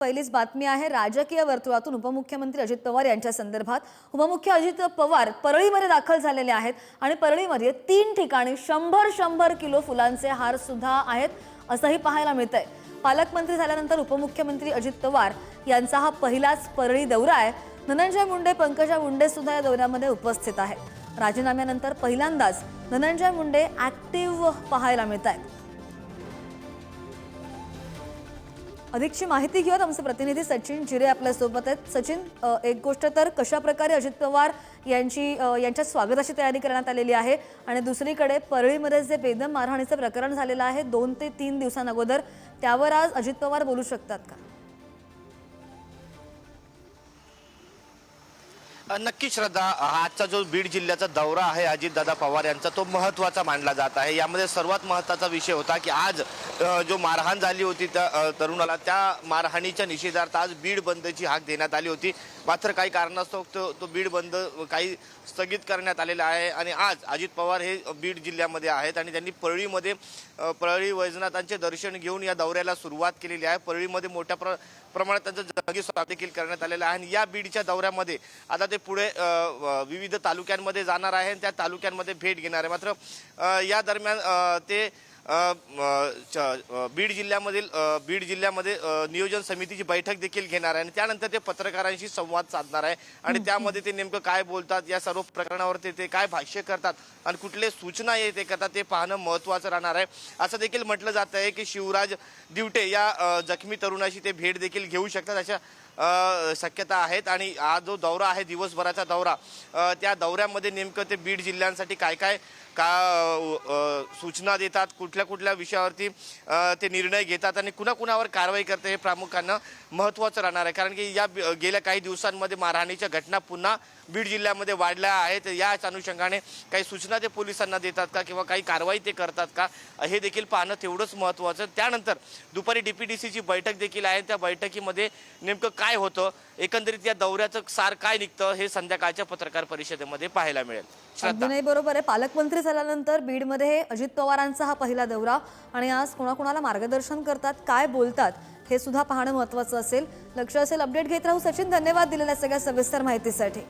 पहिलीच बातमी आहे राजकीय वर्तुळातून उपमुख्यमंत्री अजित पवार यांच्या संदर्भात. उपमुख्य अजित पवार परळीमध्ये दाखल झालेले आहेत आणि परळीमध्ये तीन ठिकाणी शंभर शंभर किलो फुलांचे हार सुद्धा आहेत असंही पाहायला मिळत आहे पालकमंत्री झाल्यानंतर उपमुख्यमंत्री अजित पवार यांचा हा पहिलाच परळी दौरा आहे. धनंजय मुंडे पंकजा मुंडे सुद्धा या दौऱ्यामध्ये उपस्थित आहेत. राजीनाम्यानंतर पहिल्यांदाच धनंजय मुंडे ऍक्टिव्ह पाहायला मिळत आहेत अधिकची माहिती घेऊयात आमचे प्रतिनिधी सचिन जिरे आपल्यासोबत आहेत. सचिन एक गोष्ट तर कशा प्रकारे अजित पवार यांची यांच्या स्वागताची तयारी करण्यात आलेली आहे आणि दुसरीकडे परळीमध्ये जे बेदम मारहाणीचं प्रकरण झालेलं आहे दोन ते तीन दिवसांअगोदर त्यावर आज अजित पवार बोलू शकतात का? नक्की श्रद्धा हा आजचा जो बीड जिल्ह्याचा दौरा आहे अजितदादा पवार यांचा तो महत्त्वाचा मानला जात आहे. यामध्ये सर्वात महत्त्वाचा विषय होता की आज जो मारहाण झाली होती त्या तरुणाला त्या मारहाणीच्या निषेधार्थ आज बीड बंदची हाक देण्यात आली होती. मात्र काही कारणास्तव तो तो बीड बंद काही स्थगित करण्यात आलेला आहे आणि आज अजित पवार हे बीड जिल्ह्यामध्ये आहेत आणि त्यांनी परळीमध्ये परळी वैजनाथांचे दर्शन घेऊन या दौऱ्याला सुरुवात केलेली आहे. परळीमध्ये मोठ्या प्र प्रमाणात त्यांचं जागी स्वागत देखील करण्यात आलेलं आहे आणि या बीडच्या दौऱ्यामध्ये आता ते पुढे विविध तालुक्यांमध्ये जाणार आहे आणि त्या तालुक्यांमध्ये भेट घेणार आहे. मात्र या दरम्यान ते बीड जिल्ह्यामधील बीड जिल्ह्यामध्ये नियोजन समितीची बैठक देखील घेणार आहे आणि त्यानंतर ते पत्रकारांशी संवाद साधणार आहे. आणि त्यामध्ये ते नेमकं काय बोलतात या सर्व प्रकरणावर ते ते काय भाष्य करतात आणि कुठले सूचना ते करतात ते पाहणं महत्त्वाचं राहणार आहे. असं देखील म्हटलं जात आहे की शिवराज दिवटे या जखमी तरुणाशी ते भेट देखील घेऊ शकतात अशा शक्यता आहेत. आणि हा जो दौरा आहे दिवसभराचा दौरा त्या दौऱ्यामध्ये नेमकं ते बीड जिल्ह्यांसाठी काय काय का सूचना देतात कुठल्या कुठल्या कुठल्या विषयावरती ते निर्णय घेतात आणि कुणाकुणावर कारवाई करते हे प्रामुख्यानं महत्त्वाचं राहणार आहे. कारण की या गेल्या काही दिवसांमध्ये मारहाणीच्या घटना पुन्हा बीड जिल्ह्यामध्ये वाढल्या आहेत. याच अनुषंगाने काही सूचना ते पोलिसांना देतात का किंवा काही कारवाई ते करतात का हे देखील पाहणं तेवढंच महत्त्वाचं त्यानंतर दुपारी डीपीडीसीची बैठक देखील आहे. त्या बैठकीमध्ये नेमकं काय होतं एकंदरीत या दौऱ्याचं सार काय निघतं हे संध्याकाळच्या पत्रकार परिषदेमध्ये पाहायला मिळेल. बरोबर आहे. पालकमंत्री झाल्यानंतर बीडमध्ये अजित पवारांचा हा पहिला दौरा आणि आज कोणाकोणाला मार्गदर्शन करतात काय बोलतात हे सुद्धा पाहणं महत्वाचं असेल. लक्ष असेल अपडेट घेत राहू सचिन. धन्यवाद दिलेल्या सगळ्या सविस्तर माहितीसाठी.